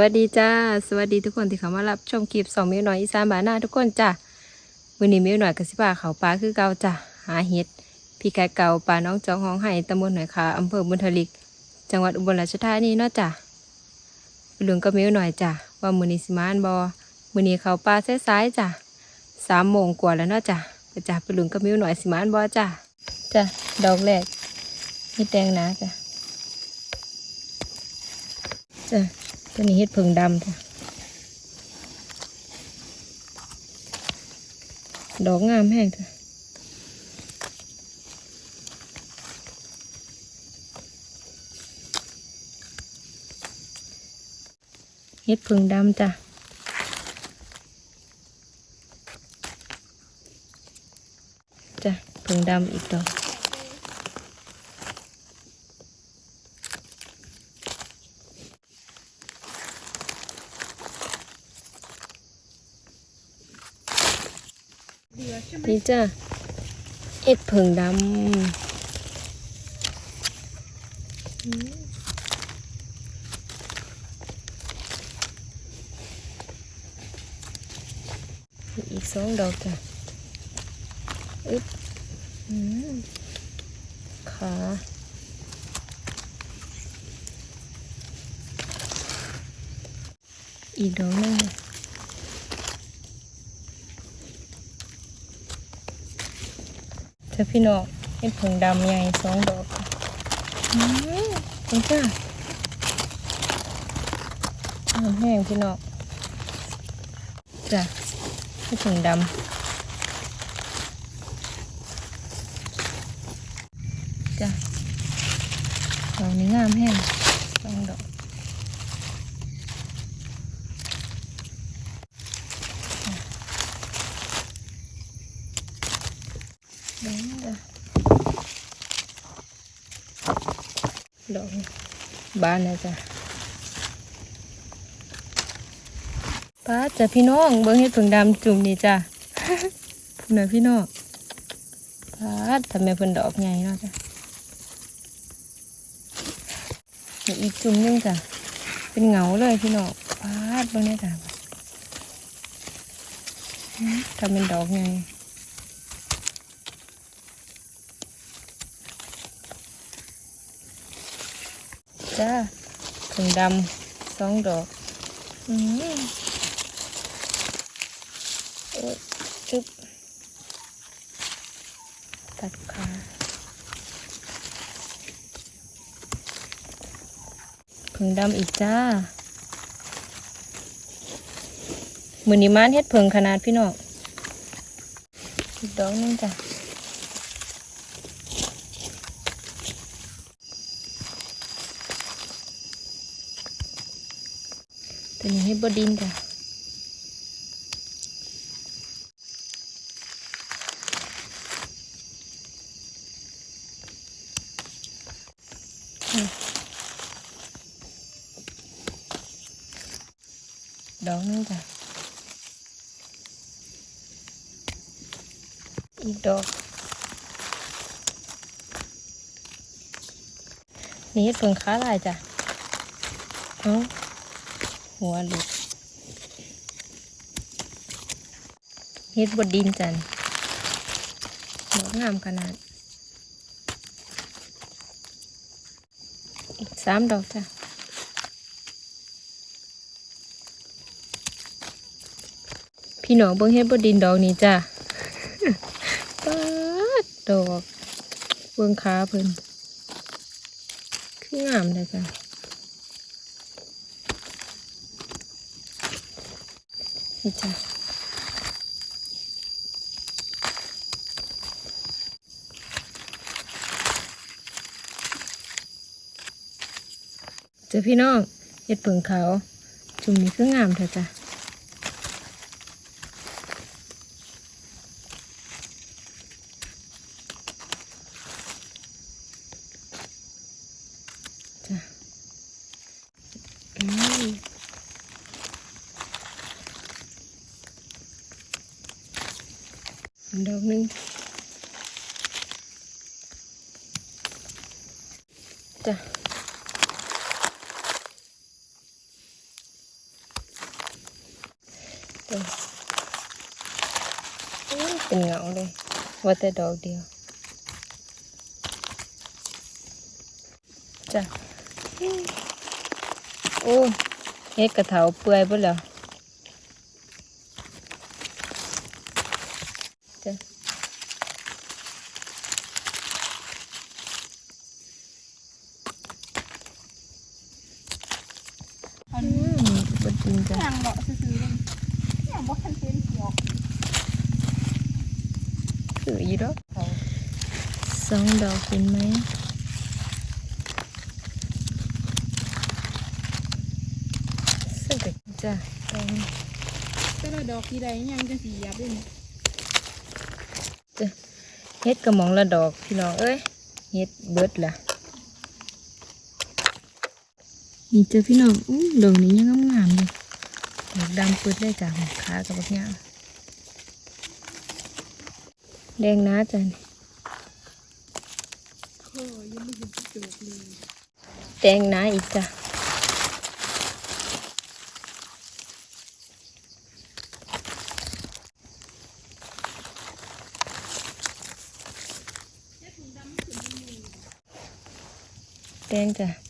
วัสดีจ้า สวัสดีทุกคนที่เข้ามารับชมคลิปสองมิวหน่อยอีสานบานหน้าทุกคนจ้าวันนี้มิวหน่อยกับสิบาเขาปลาคือเก่าจ้าหาเห็ดพี่ไก่เก่าปลาน้องจองห้องไห้ตำบลหน่อยขาอำเภอบุญทลิก จังหวัดอุบลราชธานีเนาะจ้าไปลุงกับมิวหน่อยจ้าว่ามือนี้สิมานบอมือนี้เขาปลาสายๆจ้าสามโมงกว่าแล้วเนาะจ้าไปจ้าไปลุงกับมิวหน่อยสิมานบอจ้าจ้าดอกแรกเห็ดแดงนาจ้าจ้า ตัวนี้เห็ดผึ่งดำจ้ะดอกงามแห้งจ้ะเห็ดผึ่งดำจ้ะจ้ะผึ่งดำอีกดอก นี่จ้ะเอ็ดเผิงดำอีกสองดอกจ้ะอึ๊บอืมขาอีกดอกหนึง เธอพี่น้องเห็ดผงดำใหญ่สองดอกค่ะอืมคุณจ้าแห้งพี่น้องจ้ะเห็ดผงดำจ้ะดอกนี้งามแห้งสองดอกดอกนี้จ้ะ ดอกบานนะจ้ะป้าจ้ะพี่น้องเบิ้งเห็ดผงดำจุ่มนี่จ้ะพุ่นน่ะพี่น้องป้าทำไมเพิ่นดอกใหญ่เนาะจ้ะอีกจุ่มนึงจ้ะเป็นเหงาเลยพี่น้องป้าเบิ้งนี่จ้ะทำเป็นดอกใหญ่ จ้าถุงดำสองดอกอืมโอ้จึ๊บตัดขาผึ่งดำอีกจ้า มือนี้มานเฮ็ดผึ่งขนาดพี่น้องอีกดอกนึงจ้ะ ตัวนี้ให้บดินจ้ะอืมดอกนึงจ้ะอีกดอกนี่เห็ดเพิ่งค้าลายจ้ะเอ้า หัวหลุดเฮ็ดบดดินจันดอกงามขนาด อีกสามดอกจ้ะพี่น้องเบิ่งเฮ็ดบดดินดอกนี้จ้ะป๊าดดอก เบิ่งขาเพิ่นคืองามเลยจ้ะ นี่จ้ะเจอพี่น้องเห็ดเผิงขาวจุ่มนี้คืองามเถอะจ้ะจ้ะอืม ดอกหนึ่งจ้ะจ้ะอื้อเป็นเงาเลยว่าแต่ดอกเดียวจ้ะอื้อโอ้เฮ็ดกระเถาเปื่อยไปแล้วจ้ะ อัน อื นี้ มบดจริงจ้ะย่างเบาะซื้อๆเลยย่างบ่ทันเป็นเขียวคืออีดอกสองดอกเห็นไหมสกจ้ะดอกแต่ละดอกที่ใดยังจังสียับเลยนี่จ้ะเฮ็ดกระหมองละดอกพี่น้องเอ้ยเฮ็ดเบิดล่ะนี่เจอพี่น้องอู้ดอกนี้ยังงามๆอยู่ ดอกดำปืดเลยจ้ะขากับบักยางแดงนะจ้ะนี่โอ้ยยังไม่เห็นแดงนะอีกจ้ะแดงจ้ะ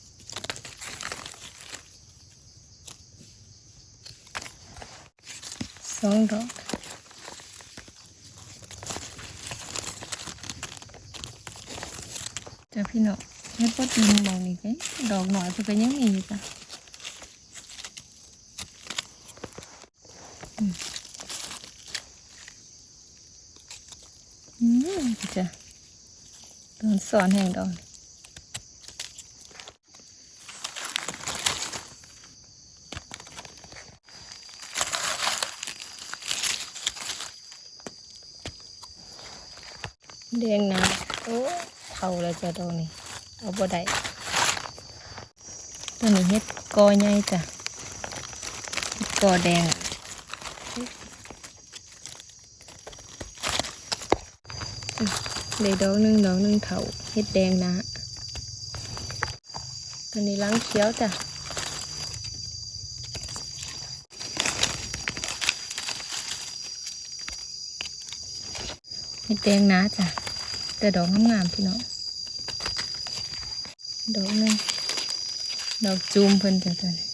องดอกจะพี่น้องเฮ็ดปอดดินมองนี่ไงดอกหน่อยเพิ่นก็ยังมีอยู่จ้ะอืมจ้ะโดนสอนแห่งดอก แดงนะโอ้เท่าแล้วจ้ะดอกนี้ เอาบ่ได้ตัวนี้เฮ็ดกอใหญ่จ้ะเฮ็ดกอแดงเลยดอกหนึ่งดอกหนึ่งเท่าเฮ็ดแดงนะตัวนี้ล้างเขียวจ้ะเฮ็ดแดงนะจ้ะ แต่ดอกงามๆพี่น้องดอกนึงดอกจูมเพิ่นจ้ะตัวนี้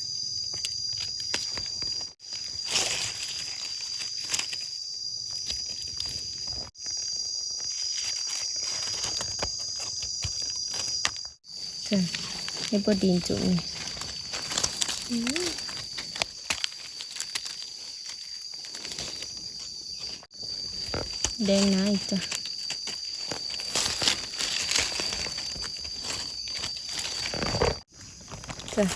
จ้ะนี่บดินจุมนี่แดงนะอีกจ้ะ จ้ะ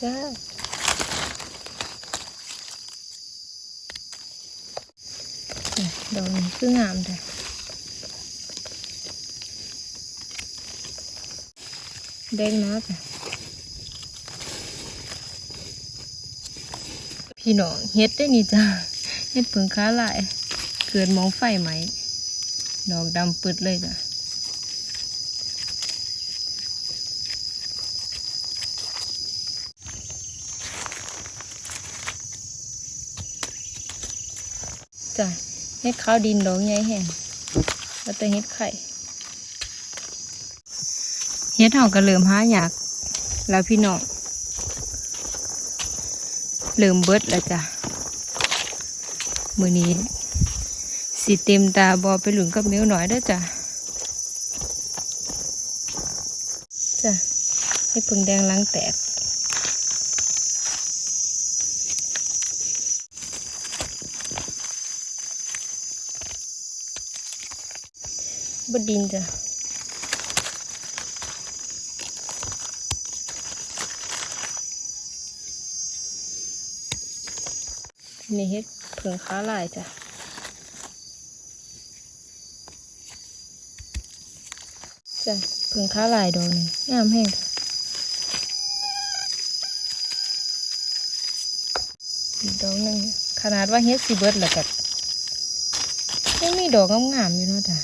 จ้าดอกนี้คืองามแต่แดงนะจ้ะพี่น้องเฮ็ดได้นี่จ้ะเฮ็ดเผิงค้าหลาย เกิดมองไฟไหม ดอกดำปึดเลยจ้ะจ้ะเฮ็ดข้าวดินดอกใหญ่แห้งแล้วแต่เฮ็ดไข่เฮ็ดเฮาก็เริ่มหายาก แล้วพี่น้องเริ่มเบิดแล้วจ้ะ มือนี้ สีเต็มตาบอไปหลุนกับเมียวหน่อยเด้อจ้ะจ้ะให้พึ่งแดงล้างแตกบดินจ้ะนี่เฮ็ดผึ่งค้าลายจ้ะ จ้ะพิ่งค้าลายดอกนี่งามแห้งอีกดอกหนึ่งขนาดว่าเฮ็ดสีเบิร์ดแล้วก็ยังมีดอกงามๆอยู่เนาะจ้ะ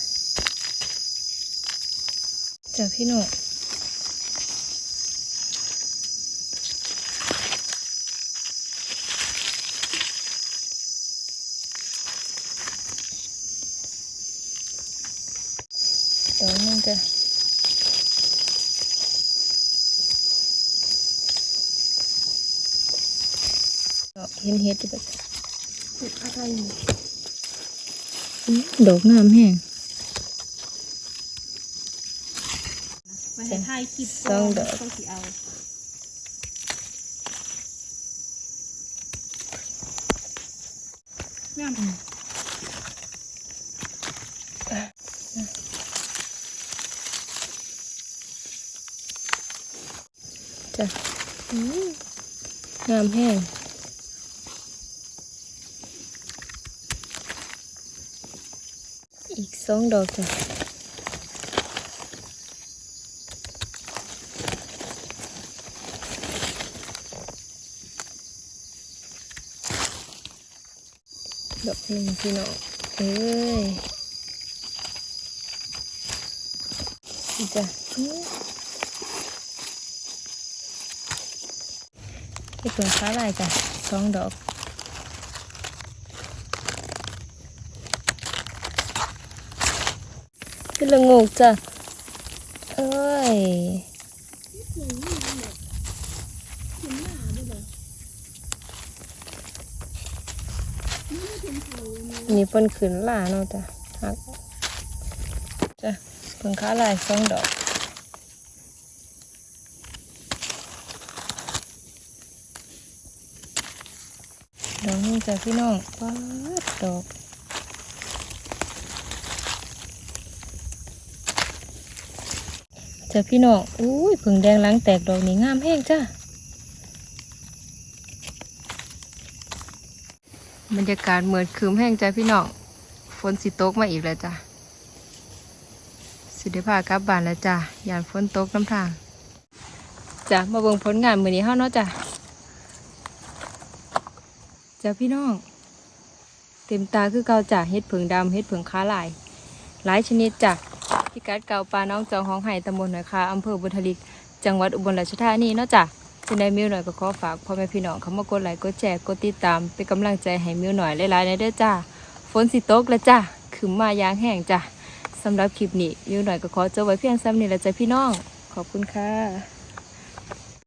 จ้ะพี่หนุ่มดอกนึงจ้ะ เห็นเห็ดอยู่แบบเห็ดอะไรนี่อื้อดอกงามแห้งไว้ให้ถ่ายคลิปสองดอกก็สิเอางามจ้ะอื้องามแห้ง อีกสองดอกจ้ะดอกหนึ่งพี่น้องเอ้ยนี่จ้ะอื้อ เห็ดเผือกฟ้าลายจ้ะสองดอก เป็นละงูกจ้ะ เอ้ยนี่เพิ่นขึ้นล่าเนาะจ้ะหักจ้ะเพิ่งค้าลายสองดอกดอกนี้จ้ะพี่น้องป๊าดดอก จ้ะพี่น้องอุ้ยผึ่งแดงล้างแตกดอกนี้งามแห้งจ้ะบรรยากาศเหมือนคืมแห้งจ้ะพี่น้องฝนสิตกมาอีกแล้วจ้ะสิได้พากลับบ้านแล้วจ้ะยานฝนตกน้ำทางจ้ะมาเบิ่งผลงานมือนี้เฮาเนาะจ้ะจ้าพี่น้อง เต็มตาคือเกาจ่าเฮ็ดผึ่งดำเฮ็ดผึ่งค้าลาย หลายชนิดจ้ะ พิกัดเก่าปลาน้องจองห้องไห้ตำบลหนอยคาอำเภอบุทลิก จังหวัดอุบลราชธานีเนาะจ้ะจะได้มิวหน่อยก็ขอฝากพ่อแม่พี่น้องเขามากดไลค์กดแชร์กดติดตามเป็นกำลังใจให้มิวหน่อยหลายๆในเด้อจ้าฝนสิตกแล้วจ้ะขึ้นมายางแห้งจ้ะสำหรับคลิปนี้มิวหน่อยก็ขอจบไว้เพียงซ้ำนี้แล้วจ้ะพี่น้อง ขอบคุณค่ะ